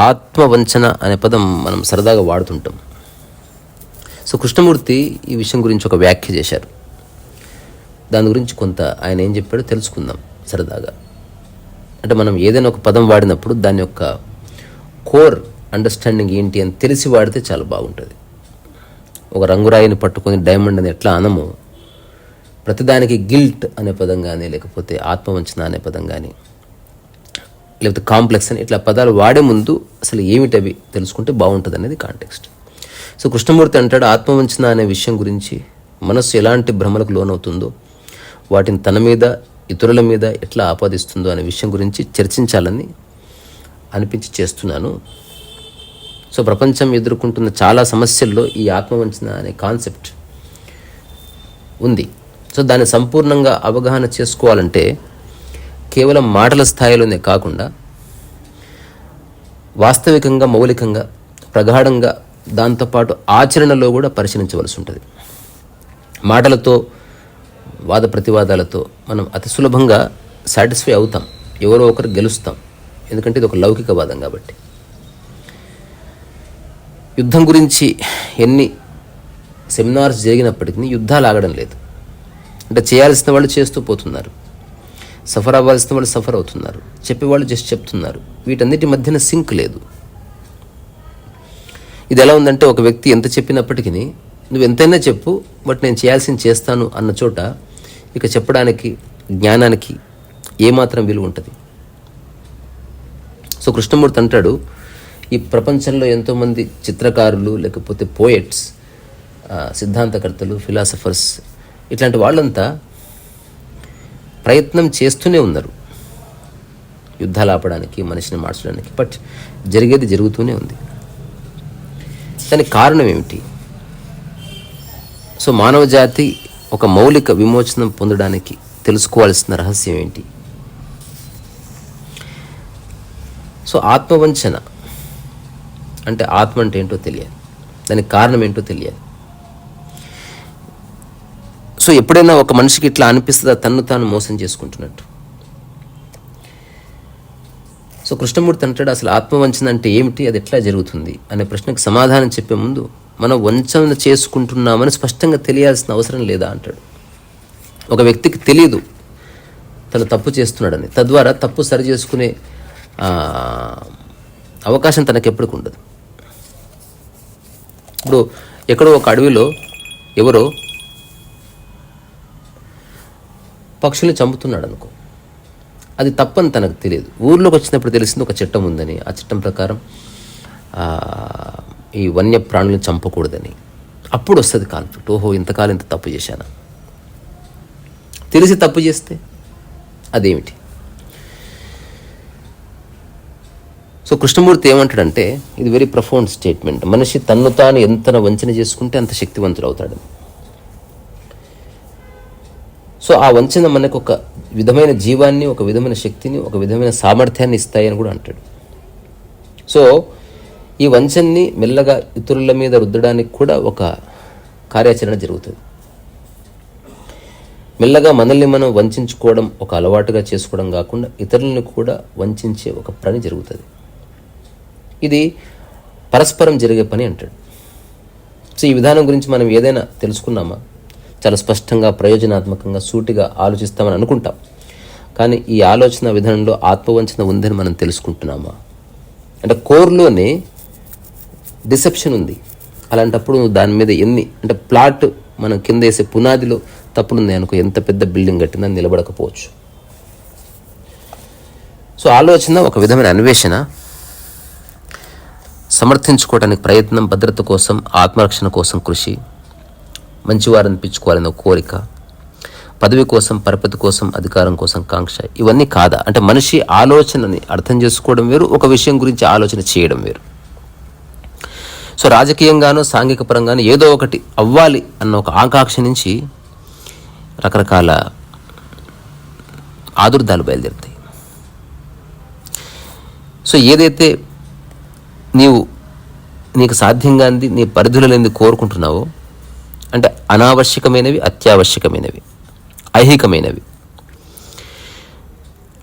ఆత్మవంచన అనే పదం మనం సరదాగా వాడుతుంటాం. సో కృష్ణమూర్తి ఈ విషయం గురించి ఒక వ్యాఖ్య చేశారు. దాని గురించి కొంత ఆయన ఏం చెప్పాడో తెలుసుకుందాం సరదాగా. అంటే మనం ఏదైనా ఒక పదం వాడినప్పుడు దాని యొక్క కోర్ అండర్స్టాండింగ్ ఏంటి అని తెలిసి వాడితే చాలా బాగుంటుంది. ఒక రంగురాయిని పట్టుకొని డైమండ్ అని ఎట్లా అనము ప్రతిదానికి గిల్ట్ అనే పదం కానీ లేకపోతే ఆత్మవంచన అనే పదం కానీ లేకపోతే కాంప్లెక్స్ అని ఇట్లా పదాలు వాడే ముందు అసలు ఏమిటి అవి తెలుసుకుంటే బాగుంటుంది అనేది కాంటెక్స్ట్. సో కృష్ణమూర్తి అంటాడు ఆత్మవంచన అనే విషయం గురించి మనస్సు ఎలాంటి భ్రమలకు లోనవుతుందో వాటిని తన మీద ఇతరుల మీద ఎట్లా ఆపాదిస్తుందో అనే విషయం గురించి చర్చించాలని అనిపించి చేస్తున్నాను. సో ప్రపంచం ఎదుర్కొంటున్న చాలా సమస్యల్లో ఈ ఆత్మవంచన అనే కాన్సెప్ట్ ఉంది. సో దాన్ని సంపూర్ణంగా అవగాహన చేసుకోవాలంటే కేవలం మాటల స్థాయిలోనే కాకుండా వాస్తవికంగా మౌలికంగా ప్రగాఢంగా దాంతోపాటు ఆచరణలో కూడా పరిశీలించవలసి ఉంటుంది. మాటలతో వాద ప్రతివాదాలతో మనం అతి సులభంగా సాటిస్ఫై అవుతాం. ఎవరో ఒకరు గెలుస్తాం. ఎందుకంటే ఇది ఒక లౌకికవాదం కాబట్టి. యుద్ధం గురించి ఎన్ని సెమినార్స్ జరిగినప్పటికీ యుద్ధాలు ఆగడం లేదు. అంటే చేయాల్సిన వాళ్ళు చేస్తూ పోతున్నారు. సఫర్ అవ్వాల్సిన వాళ్ళు సఫర్ అవుతున్నారు. చెప్పేవాళ్ళు జస్ట్ చెప్తున్నారు. వీటన్నిటి మధ్యన సింక్ లేదు. ఇది ఎలా ఉందంటే ఒక వ్యక్తి ఎంత చెప్పినప్పటికీ నువ్వు ఎంతైనా చెప్పు బట్ నేను చేయాల్సింది చేస్తాను అన్న చోట ఇక చెప్పడానికి జ్ఞానానికి ఏమాత్రం విలువ ఉంటుంది. సో కృష్ణమూర్తి అంటాడు ఈ ప్రపంచంలో ఎంతోమంది చిత్రకారులు లేకపోతే పోయెట్స్ సిద్ధాంతకర్తలు ఫిలాసఫర్స్ ఇట్లాంటి వాళ్ళంతా ప్రయత్నం చేస్తూనే ఉన్నారు. యుద్ధాలు ఆపడానికి మనిషిని మార్చడానికి బట్ జరిగేది జరుగుతూనే ఉంది. దానికి కారణం ఏమిటి? సో మానవ జాతి ఒక మౌలిక విమోచనం పొందడానికి తెలుసుకోవాల్సిన రహస్యం ఏంటి? సో ఆత్మవంచన అంటే ఆత్మ అంటే ఏంటో తెలియాలి. దానికి కారణం ఏంటో తెలియాలి. సో ఎప్పుడైనా ఒక మనిషికి ఇట్లా అనిపిస్తుందా? తను తాను మోసం చేసుకుంటున్నట్టు. సో కృష్ణమూర్తి అంటాడు అసలు ఆత్మవంచన అంటే ఏమిటి? అది ఎట్లా జరుగుతుంది? అనే ప్రశ్నకు సమాధానం చెప్పే ముందు మనం వంచన చేసుకుంటున్నామని స్పష్టంగా తెలియాల్సిన అవసరం లేదా? అంటాడు. ఒక వ్యక్తికి తెలియదు తను తప్పు చేస్తున్నాడని. తద్వారా తప్పు సరి చేసుకునే అవకాశం తనకు ఎప్పటికి ఉండదు. ఇప్పుడు ఎక్కడో ఒక అడవిలో ఎవరో పక్షుల్ని చంపుతున్నాడు అనుకో అది తప్పని తనకు తెలియదు. ఊర్లోకి వచ్చినప్పుడు తెలిసింది ఒక చట్టం ఉందని. ఆ చట్టం ప్రకారం ఈ వన్య ప్రాణులను చంపకూడదని. అప్పుడు వస్తుంది కాన్ఫ్లిక్ట్ ఓహో ఇంతకాలం ఇంత తప్పు చేశానా? తెలిసి తప్పు చేస్తే అదేమిటి? సో కృష్ణమూర్తి ఏమంటాడంటే ఇది వెరీ ప్రఫౌండ్ స్టేట్మెంట్ మనిషి తన్ను తాను ఎంత వంచన చేసుకుంటే అంత శక్తివంతుడు అవుతాడు. సో ఆ వంచన మనకు ఒక విధమైన జీవాన్ని ఒక విధమైన శక్తిని ఒక విధమైన సామర్థ్యాన్ని ఇస్తాయి అని కూడా అంటాడు. సో ఈ వంచన్ని మెల్లగా ఇతరుల మీద రుద్దడానికి కూడా ఒక కార్యాచరణ జరుగుతుంది. మెల్లగా మనల్ని మనం వంచుకోవడం ఒక అలవాటుగా చేసుకోవడం కాకుండా ఇతరులను కూడా వంచే ఒక పని జరుగుతుంది. ఇది పరస్పరం జరిగే పని అంటాడు. సో ఈ విధానం గురించి మనం ఏదైనా తెలుసుకున్నామా? చాలా స్పష్టంగా ప్రయోజనాత్మకంగా సూటిగా ఆలోచిస్తామని అనుకుంటాం. కానీ ఈ ఆలోచన విధానంలో ఆత్మవంచన ఉందని మనం తెలుసుకుంటున్నామా? అంటే కోర్లోనే డిసెప్షన్ ఉంది. అలాంటప్పుడు నువ్వు దాని మీద ఎన్ని అంటే ప్లాట్ మనం కింద వేసే పునాదిలో తప్పులుంది అనుకో ఎంత పెద్ద బిల్డింగ్ కట్టినా నిలబడకపోవచ్చు. సో ఆలోచన ఒక విధమైన అన్వేషణ. సమర్థించుకోవడానికి ప్రయత్నం భద్రత కోసం ఆత్మరక్షణ కోసం కృషి. మంచివారు అనిపించుకోవాలనే ఒక కోరిక పదవి కోసం పరపతి కోసం అధికారం కోసం కాంక్ష ఇవన్నీ కాదా? అంటే మనిషి ఆలోచనని అర్థం చేసుకోవడం వేరు ఒక విషయం గురించి ఆలోచన చేయడం వేరు. సో రాజకీయంగానో సాంఘిక పరంగానో ఏదో ఒకటి అవ్వాలి అన్న ఒక ఆకాంక్ష నుంచి రకరకాల ఆదుర్దాలు బయలుదేరుతాయి. సో ఏదైతే నీవు నీకు సాధ్యంగా నీ పరిధులు లేనిది కోరుకుంటున్నావో అంటే అనావశ్యకమైనవి అత్యావశ్యకమైనవి ఐహికమైనవి.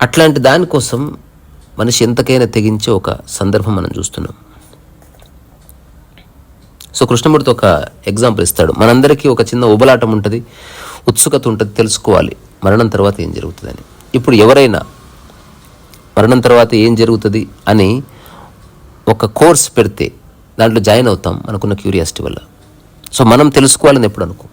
అట్లాంటి దానికోసం మనిషి ఎంతకైనా తెగించే ఒక సందర్భం మనం చూస్తున్నాం. సో కృష్ణమూర్తి ఒక ఎగ్జాంపుల్ ఇస్తాడు. మనందరికీ ఒక చిన్న ఉబలాటం ఉంటుంది ఉత్సుకత ఉంటుంది తెలుసుకోవాలి. మరణం తర్వాత ఏం జరుగుతుందని. ఇప్పుడు ఎవరైనా మరణం తర్వాత ఏం జరుగుతుంది అని ఒక కోర్స్ పెడితే దాంట్లో జాయిన్ అవుతాం మనకున్న క్యూరియాసిటీ వల్ల. సో మనం తెలుసుకోవాలని ఎప్పుడు అనుకో.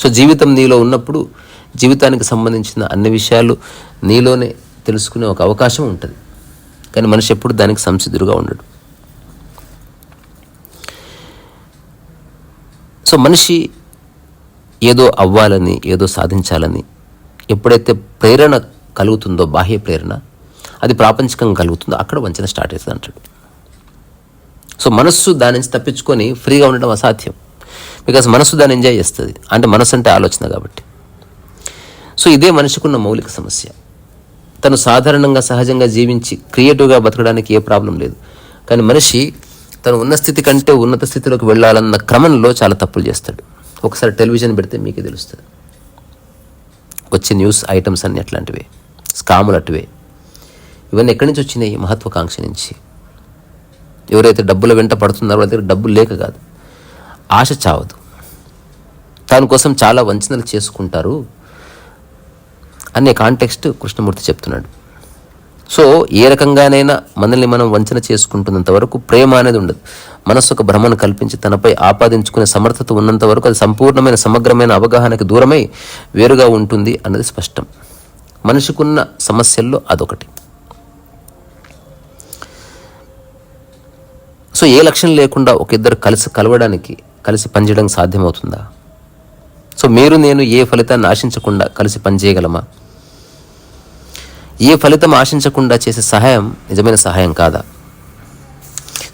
సో జీవితం నీలో ఉన్నప్పుడు జీవితానికి సంబంధించిన అన్ని విషయాలు నీలోనే తెలుసుకునే ఒక అవకాశం ఉంటుంది. కానీ మనిషి ఎప్పుడు దానికి సంసిద్ధుడుగా ఉండడు. సో మనిషి ఏదో అవ్వాలని ఏదో సాధించాలని ఎప్పుడైతే ప్రేరణ కలుగుతుందో బాహ్య ప్రేరణ అది ప్రాపంచికంగా కలుగుతుందో అక్కడ వంచన స్టార్ట్ అవుతుంది అంటాడు. సో మనస్సు దాని నుంచి తప్పించుకొని ఫ్రీగా ఉండడం అసాధ్యం. బికాస్ మనస్సు దాన్ని ఎంజాయ్ చేస్తుంది. అంటే మనస్సు అంటే ఆలోచన కాబట్టి. సో ఇదే మనిషికున్న మౌలిక సమస్య. తను సాధారణంగా సహజంగా జీవించి క్రియేటివ్గా బతకడానికి ఏ ప్రాబ్లం లేదు. కానీ మనిషి తను ఉన్న స్థితి కంటే ఉన్నత స్థితిలోకి వెళ్ళాలన్న క్రమంలో చాలా తప్పులు చేస్తాడు. ఒకసారి టెలివిజన్ పెడితే మీకే తెలుస్తుంది. వచ్చే న్యూస్ ఐటమ్స్ అన్ని అట్లాంటివే. స్కాములు అటువే. ఇవన్నీ ఎక్కడి నుంచి వచ్చినాయి? మహత్వాకాంక్ష నుంచి. ఎవరైతే డబ్బుల వెంట పడుతున్నారో వాళ్ళ దగ్గర డబ్బులు లేక కాదు. ఆశ చావదు. దానికోసం చాలా వంచనలు చేసుకుంటారు. అనే కాంటెక్స్ట్ కృష్ణమూర్తి చెప్తున్నాడు. సో ఏ రకంగానైనా మనల్ని మనం వంచన చేసుకుంటున్నంత వరకు ప్రేమ అనేది ఉండదు. మనస్సు ఒక భ్రమను కల్పించి తనపై ఆపాదించుకునే సమర్థత ఉన్నంత వరకు అది సంపూర్ణమైన సమగ్రమైన అవగాహనకి దూరమై వేరుగా ఉంటుంది అన్నది స్పష్టం. మనిషికున్న సమస్యల్లో అదొకటి. సో ఏ లక్ష్యం లేకుండా ఒక ఇద్దరు కలిసి కలవడానికి కలిసి పనిచేయడం సాధ్యమవుతుందా? సో మీరు నేను ఏ ఫలితాన్ని ఆశించకుండా కలిసి పనిచేయగలమా? ఏ ఫలితం ఆశించకుండా చేసే సహాయం నిజమైన సహాయం కాదా?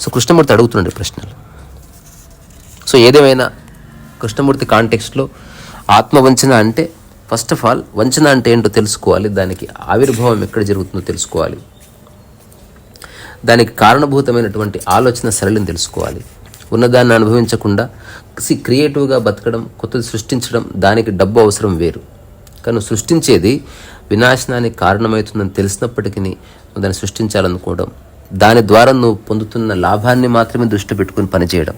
సో కృష్ణమూర్తి అడుగుతున్నాడు ప్రశ్నలు. సో ఏదేమైనా కృష్ణమూర్తి కాంటెక్స్ట్లో ఆత్మవంచన అంటే ఫస్ట్ ఆఫ్ ఆల్ వంచన అంటే ఏంటో తెలుసుకోవాలి. దానికి ఆవిర్భావం ఎక్కడ జరుగుతుందో తెలుసుకోవాలి. దానికి కారణభూతమైనటువంటి ఆలోచన సరళిని తెలుసుకోవాలి. ఉన్నదాన్ని అనుభవించకుండా సి క్రియేటివ్గా బతకడం కొత్తది సృష్టించడం దానికి డబ్బు అవసరం వేరు. కానీ సృష్టించేది వినాశనానికి కారణమవుతుందని తెలిసినప్పటికీ దాన్ని సృష్టించాలనుకోవడం దాని ద్వారా నువ్వు పొందుతున్న లాభాన్ని మాత్రమే దృష్టి పెట్టుకుని పనిచేయడం.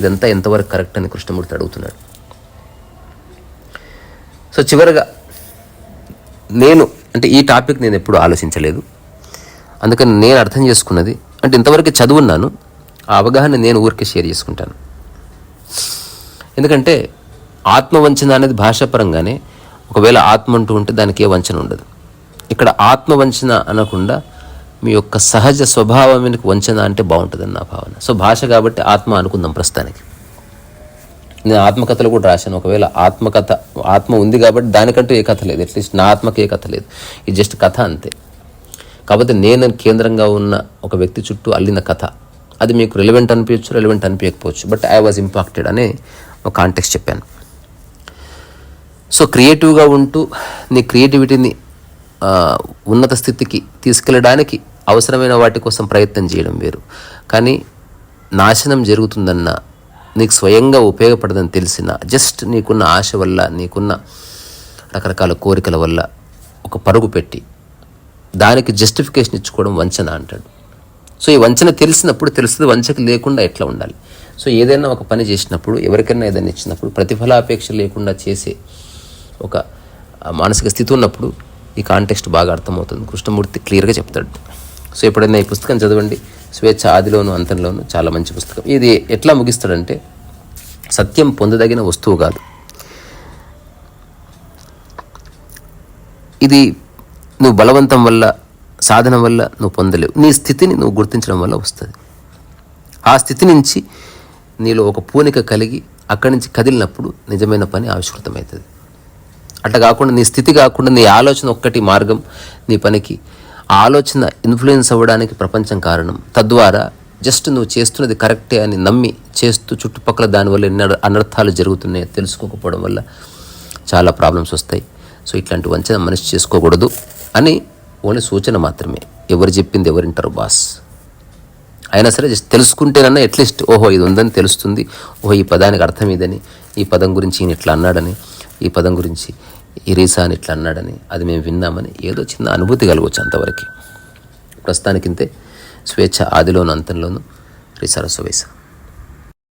ఇదంతా ఎంతవరకు కరెక్ట్ అని కృష్ణమూర్తి అడుగుతున్నాడు. సో చివరగా నేను అంటే ఈ టాపిక్ నేను ఎప్పుడు ఆలోచించలేదు. అందుకని నేను అర్థం చేసుకున్నది అంటే ఇంతవరకు చదువున్నాను ఆ అవగాహన నేను ఊరికే షేర్ చేసుకుంటాను. ఎందుకంటే ఆత్మవంచన అనేది భాషాపరంగానే ఒకవేళ ఆత్మ అంటూ ఉంటే దానికి ఏ వంచన ఉండదు. ఇక్కడ ఆత్మవంచన అనకుండా మీ యొక్క సహజ స్వభావానికి వంచన అంటే బాగుంటుందని నా భావన. సో భాష కాబట్టి ఆత్మ అనుకుందాం ప్రస్తుతానికి. నేను ఆత్మకథలు కూడా రాశాను. ఒకవేళ ఆత్మకథ ఆత్మ ఉంది కాబట్టి దానికంటూ ఏ కథ లేదు. అట్లీస్ట్ నా ఆత్మకి ఏ కథ లేదు. ఇది జస్ట్ కథ అంతే. కాకపోతే నేను కేంద్రంగా ఉన్న ఒక వ్యక్తి చుట్టూ అల్లిన కథ. అది మీకు రిలవెంట్ అనిపించచ్చు రిలవెంట్ అనిపించకపోవచ్చు. బట్ ఐ వాజ్ ఇంపాక్టెడ్ అనే ఒక కాంటెక్స్ చెప్పాను. సో క్రియేటివ్గా ఉంటూ నీ క్రియేటివిటీని ఉన్నత స్థితికి తీసుకెళ్ళడానికి అవసరమైన వాటి కోసం ప్రయత్నం చేయడం వేరు. కానీ నాశనం జరుగుతుందన్న నీకు స్వయంగా ఉపయోగపడదని తెలిసిన జస్ట్ నీకున్న ఆశ వల్ల నీకున్న రకరకాల కోరికల వల్ల ఒక పరుగు పెట్టి దానికి జస్టిఫికేషన్ ఇచ్చుకోవడం వంచన అంటాడు. సో ఈ వంచన తెలిసినప్పుడు తెలుస్తుంది వంచక లేకుండా ఎట్లా ఉండాలి. సో ఏదైనా ఒక పని చేసినప్పుడు ఎవరికైనా ఏదైనా ఇచ్చినప్పుడు ప్రతిఫలాపేక్ష లేకుండా చేసే ఒక మానసిక స్థితి ఉన్నప్పుడు ఈ కాంటెక్స్ట్ బాగా అర్థమవుతుంది. కృష్ణమూర్తి క్లియర్గా చెప్తాడు. సో ఎప్పుడైనా ఈ పుస్తకం చదవండి. స్వేచ్ఛ ఆదిలోను అంతంలోను చాలా మంచి పుస్తకం. ఇది ఎట్లా ముగిస్తాడంటే సత్యం పొందదగిన వస్తువు కాదు. ఇది నువ్వు బలవంతం వల్ల సాధన వల్ల నువ్వు పొందలేవు. నీ స్థితిని నువ్వు గుర్తించడం వల్ల వస్తుంది. ఆ స్థితి నుంచి నీలో ఒక పూనిక కలిగి అక్కడి నుంచి కదిలినప్పుడు నిజమైన పని ఆవిష్కృతమవుతుంది. అట్లా కాకుండా నీ స్థితి కాకుండా నీ ఆలోచన ఒక్కటి మార్గం నీ పనికి. ఆ ఆలోచన ఇన్ఫ్లుయెన్స్ అవ్వడానికి ప్రపంచం కారణం. తద్వారా జస్ట్ నువ్వు చేస్తున్నది కరెక్టే అని నమ్మి చేస్తూ చుట్టుపక్కల దానివల్ల ఎన్ని అనర్థాలు జరుగుతున్నాయో తెలుసుకోకపోవడం వల్ల చాలా ప్రాబ్లమ్స్ వస్తాయి. సో ఇట్లాంటి వంచన మనిషి చేసుకోకూడదు. అని ఓన్లీ సూచన మాత్రమే. ఎవరు చెప్పింది ఎవరింటారు బాస్. అయినా సరే జస్ట్ తెలుసుకుంటేనన్నా అట్లీస్ట్ ఓహో ఇది ఉందని తెలుస్తుంది. ఓహో ఈ పదానికి అర్థం ఇదని ఈ పదం గురించి ఈయన ఇట్లా అన్నాడని ఈ పదం గురించి ఇరీసా అని ఇట్లా అన్నాడని అది మేము విన్నామని ఏదో చిన్న అనుభూతి కలగవచ్చు అంతవరకు. ప్రస్తుతానికింతే స్వేచ్ఛ ఆదిలోను అంతంలోను రీసార సువేశ